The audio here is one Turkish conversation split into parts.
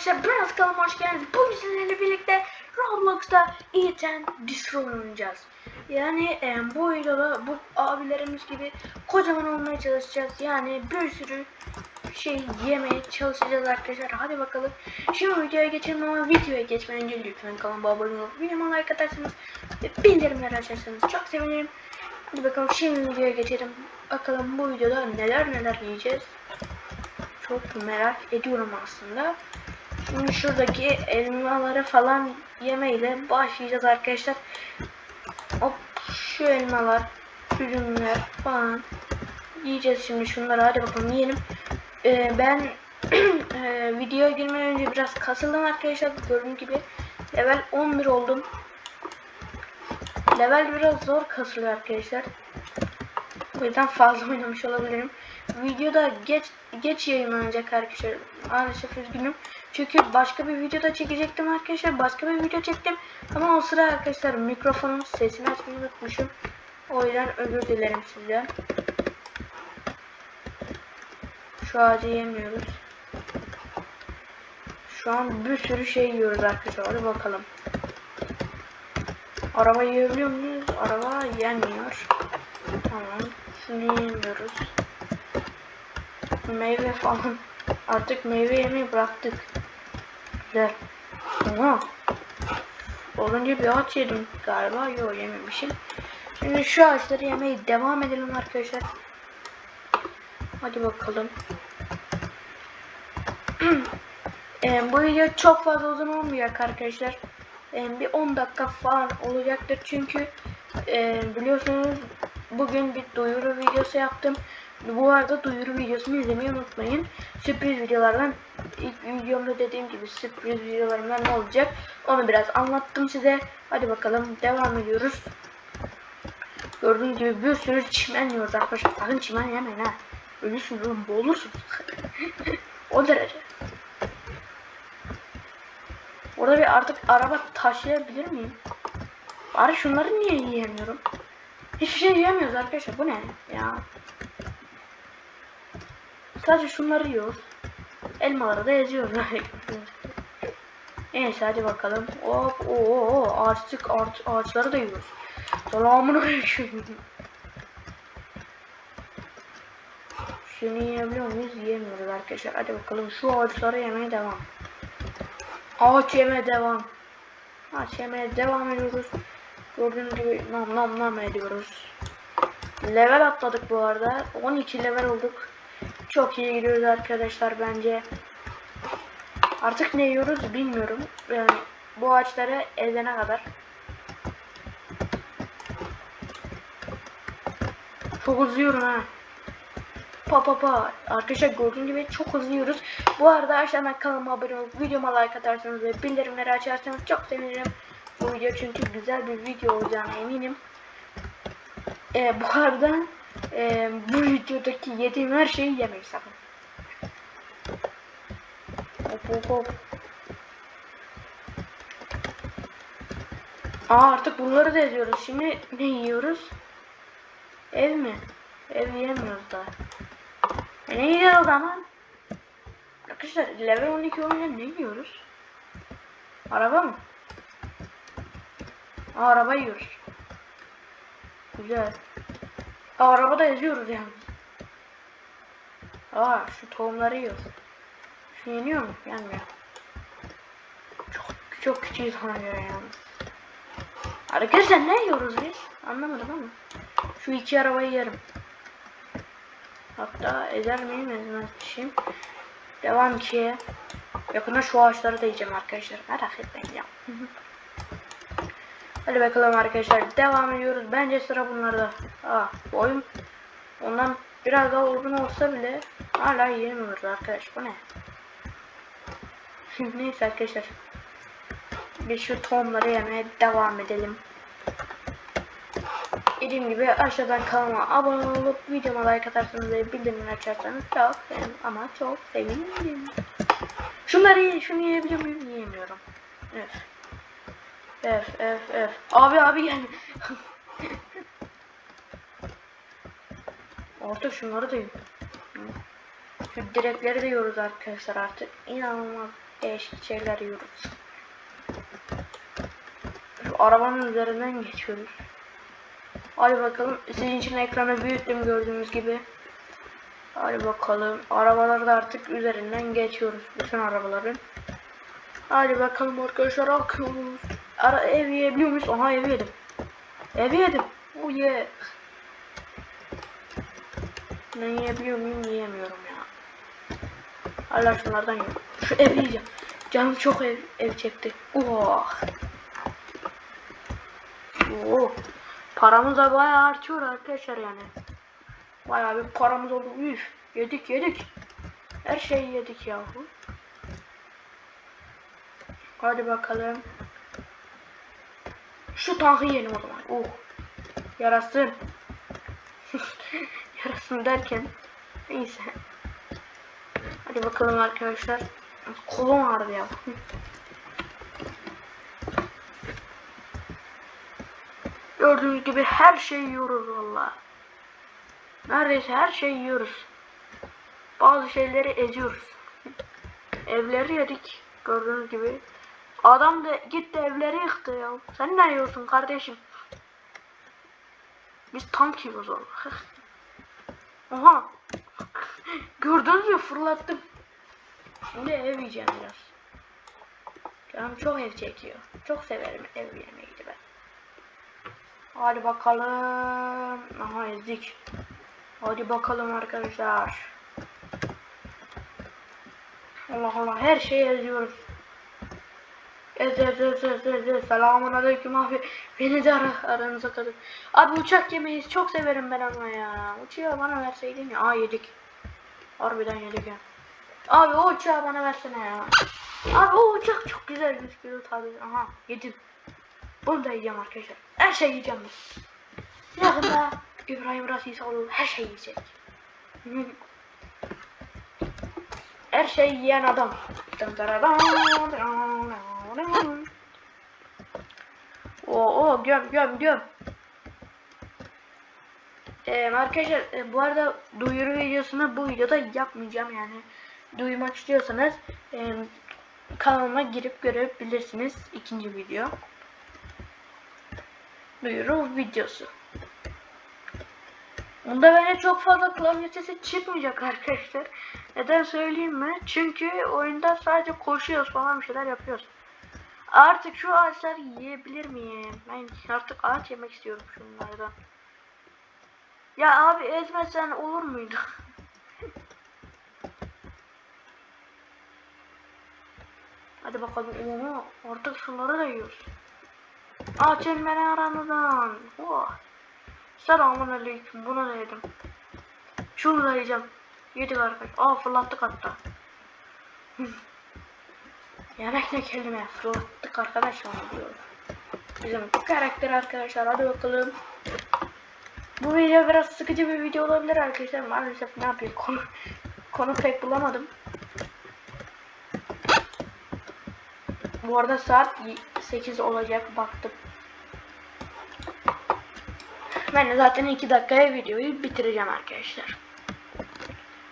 arkadaşlar biraz kanalıma hoş geldiniz. Bugün sizlerle birlikte Roblox'ta Eat and Destroy oynayacağız. Yani e, bu videoda bu abilerimiz gibi kocaman olmaya çalışacağız. Yani bir sürü şey yemeye çalışacağız arkadaşlar. Hadi bakalım. Şimdi videoya geçelim ama videoya geçmeden önce lütfen kanalıma abone olup videoma like atarsanız ve bildirimleri açarsanız çok sevinirim. Hadi bakalım şimdi videoya geçelim. Bakalım bu videoda neler neler yiyeceğiz. Çok merak ediyorum aslında. Şuradaki elmaları falan yemeyle başlayacağız arkadaşlar. Hop şu elmalar, üzümler falan yiyeceğiz şimdi şunları. Hadi bakalım yiyelim. Ee, ben e, videoya girmeden önce biraz kasıldım arkadaşlar. Gördüğünüz gibi level 11 oldum. Level biraz zor kasılıyor arkadaşlar. O yüzden fazla oynamış olabilirim. Videoda geç geç yayınlanacak arkadaşlar. Maalesef üzgünüm. Çünkü başka bir videoda çekecektim arkadaşlar. Başka bir video çektim. Ama o sıra arkadaşlar mikrofonun sesini açmayı unutmuşum. O yüzden özür dilerim sizden. Şu ağacı yemiyoruz. Şu an bir sürü şey yiyoruz arkadaşlar. Hadi bakalım. Araba yiyebiliyor muyuz? Araba yenmiyor. Tamam. Şunu yemiyoruz. Meyve falan. Artık meyve yemeyi bıraktık. Güzel. Ama olunca bir ağaç yedim galiba. Yok yememişim. Şimdi şu ağaçları yemeye devam edelim arkadaşlar. Hadi bakalım. e, bu video çok fazla uzun olmayacak arkadaşlar. E, bir 10 dakika falan olacaktır çünkü e, biliyorsunuz bugün bir duyuru videosu yaptım. Bu arada duyuru videosunu izlemeyi unutmayın. Sürpriz videolardan ilk videomda dediğim gibi sürpriz videolarımdan ne olacak onu biraz anlattım size. Hadi bakalım devam ediyoruz. Gördüğünüz gibi bir sürü çimen yiyoruz arkadaşlar. Sakın çimen yemeyin ha. Ölürsünüz oğlum boğulursunuz. o derece. Orada bir artık araba taşıyabilir miyim? Bari şunları niye yiyemiyorum? Hiçbir şey yiyemiyoruz arkadaşlar. Bu ne ya? Sadece şunları yiyoruz. Elmaları da eziyoruz. Neyse hadi bakalım. Hop oo ağaçlık ağaç, ağaçları da yiyoruz. Selamun aleyküm. Şunu yiyebiliyor muyuz? Yiyemiyoruz arkadaşlar. Hadi bakalım şu ağaçları yemeye devam. Ağaç yemeye devam. Ağaç yemeye devam ediyoruz. Gördüğünüz gibi nam nam nam ediyoruz. Level atladık bu arada. 12 level olduk. Çok iyi gidiyoruz arkadaşlar bence. Artık ne yiyoruz bilmiyorum. Yani bu ağaçları ezene kadar. Çok hızlıyorum ha. Pa pa pa. Arkadaşlar gördüğünüz gibi çok hızlıyoruz. Bu arada aşağıdan kanalıma abone olup videoma like atarsanız ve bildirimleri açarsanız çok sevinirim. Bu video çünkü güzel bir video olacağına eminim. Ee, bu arada e, bu videodaki yediğim her şeyi yemeyin sakın. Hop hop hop. Aa artık bunları da ediyoruz. Şimdi ne yiyoruz? Ev mi? Ev yemiyoruz daha. E ne yiyeceğiz o? Arkadaşlar level 12 olunca ne yiyoruz? Araba mı? Aa, araba yiyoruz. Güzel. Arabada eziyoruz yani. Aa şu tohumları yiyoruz. Şu yeniyor mu? Yenmiyor. Çok çok küçüğüz ona göre yani. Arkadaşlar ne yiyoruz biz? Anlamadım ama. Şu iki arabayı yerim. Hatta ezer miyim ezmezmişim. Devam ki. Yakında şu ağaçları da yiyeceğim arkadaşlar. Merak etmeyin ya. Hadi bakalım arkadaşlar devam ediyoruz. Bence sıra bunlarda. Aa bu oyun ondan biraz daha uzun olsa bile hala yiyemiyoruz arkadaş. Bu ne? Neyse arkadaşlar. Biz şu tohumları yemeye devam edelim. Dediğim gibi aşağıdan kanalıma abone olup videoma like atarsanız ve bildirimleri açarsanız çok sevinirim ama çok sevinirim. Şunları şunu yiyebiliyor muyum? Yiyemiyorum. Evet. Evet, evet, evet. Abi abi gel. Artık şunları da. Şu direkleri de yiyoruz arkadaşlar artık. İnanılmaz değişik şeyler yiyoruz. Şu arabanın üzerinden geçiyoruz. Hadi bakalım. Sizin için ekranı büyüttüm gördüğünüz gibi. Hadi bakalım. Arabalarda artık üzerinden geçiyoruz. Bütün arabaların. Hadi bakalım arkadaşlar akıyoruz. Ara ev yiyebiliyor muyuz? Aha ev yedim. Ev yedim. Oh yeah. Ben yiyebiliyor muyum? Yiyemiyorum ya. Hala şunlardan yiyorum. Şu ev yiyeceğim. Canım çok ev, ev çekti. Oh. Oh. Paramız da bayağı artıyor arkadaşlar yani. Bayağı bir paramız oldu. Üf. Yedik yedik. Her şeyi yedik yahu. Hadi bakalım. Şu tankı yiyelim o zaman. Oh. Yarasın. Yarasın derken. Neyse. Hadi bakalım arkadaşlar. Kolum ağrıdı ya. Gördüğünüz gibi her şeyi yiyoruz valla. Neredeyse her şeyi yiyoruz. Bazı şeyleri eziyoruz. Evleri yedik. Gördüğünüz gibi. Adam da gitti evleri yıktı ya. Sen ne yiyorsun kardeşim? Biz tank yiyoruz valla. Oha. Gördünüz mü fırlattım. Şimdi ev yiyeceğim biraz. Canım çok ev çekiyor. Çok severim ev yemeği de ben. Hadi bakalım. Aha ezdik. Hadi bakalım arkadaşlar. Allah Allah her şeyi eziyoruz. Ez ez. Selamun aleyküm abi. Beni de ara, aranıza kadın. Abi uçak yemeyi çok severim ben ama ya. Uçağı bana verseydin ya. Aa yedik. Harbiden yedik ya. Abi o uçağı bana versene ya. Abi o uçak çok güzel gözüküyor tabii. Aha yedim. Bunu da yiyeceğim arkadaşlar. Her şey yiyeceğim ben. Yakında İbrahim Rasisoğlu her şey yiyecek. Her şey yiyen adam. Oo, göm göm göm. Ee, arkadaşlar e, bu arada duyuru videosunu bu videoda yapmayacağım yani. Duymak istiyorsanız e, kanalıma girip görebilirsiniz ikinci video. Duyuru videosu. Bunda böyle çok fazla klavye sesi çıkmayacak arkadaşlar. Neden söyleyeyim mi? Çünkü oyunda sadece koşuyoruz falan bir şeyler yapıyoruz. Artık şu ağaçları yiyebilir miyim? Ben artık ağaç yemek istiyorum şunlardan. Ya abi ezmesen olur muydu? Hadi bakalım. Oha, artık şunları da yiyoruz. Aç elmeni aranızdan. Oh. Selamun aleyküm. Bunu da yedim. Şunu da yiyeceğim. Yedik arkadaş. Aa fırlattık hatta. Yemek ne kelime. Fırlattık arkadaşlar diyorum. Bizim karakter arkadaşlar. Hadi bakalım. Bu video biraz sıkıcı bir video olabilir arkadaşlar. Maalesef ne yapayım konu konu pek bulamadım. Bu arada saat 8 olacak baktım. Ben de zaten 2 dakikaya videoyu bitireceğim arkadaşlar.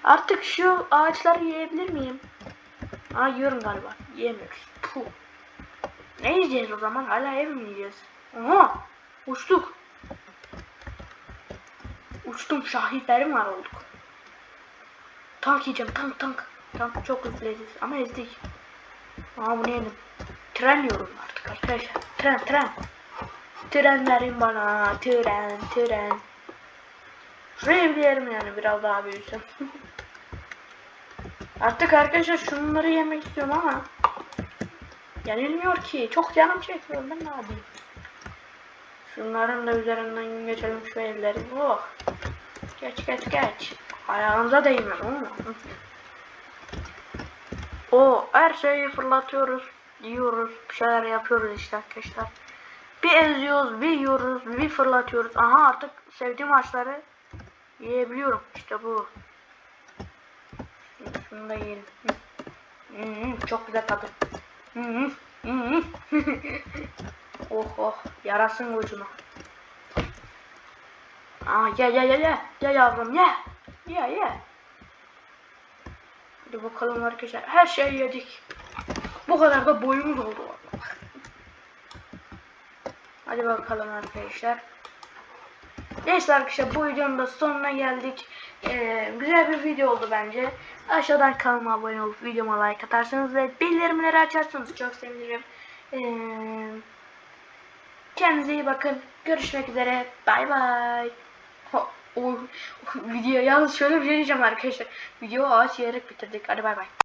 Artık şu ağaçları yiyebilir miyim? Aa yiyorum galiba. Yiyemiyoruz. Puh. Ne yiyeceğiz o zaman? Hala ev mi yiyeceğiz? Oha! Uçtuk. Uçtum şahitlerim var olduk. Tank yiyeceğim tank tank. Tank çok hızlı leziz ama ezdik. Aa bunu yedim. Tren yiyorum artık arkadaşlar. Tren tren. Trenlerin bana tren tren. Şuraya bir yani biraz daha büyüsün. artık arkadaşlar şunları yemek istiyorum ama yenilmiyor ki. Çok canım çekiyor ben ne yapayım. Şunların da üzerinden geçelim şu elleri. Oh. Geç geç geç. Ayağınıza değme. O her şeyi fırlatıyoruz. Diyoruz. Bir şeyler yapıyoruz işte arkadaşlar. Bir eziyoruz, bir yiyoruz, bir fırlatıyoruz. Aha artık sevdiğim ağaçları yiyebiliyorum. İşte bu. Şunu da yiyelim. Hmm, çok güzel tadı. Oh oh yarasın ucuma. Aa ye ye ye ye. Ye yavrum ye. Ye ye. Hadi bakalım arkadaşlar. Her şeyi yedik. Bu kadar da boyumuz oldu. Hadi bakalım arkadaşlar. Neyse arkadaşlar bu videonun da sonuna geldik. Ee, güzel bir video oldu bence. Aşağıdan kanalıma abone olup videoma like atarsanız ve bildirimleri açarsanız çok sevinirim. Ee, kendinize iyi bakın. Görüşmek üzere. Bay bay. O video yalnız şöyle bir şey diyeceğim arkadaşlar. Video ağaç yiyerek bitirdik. Hadi bay bay.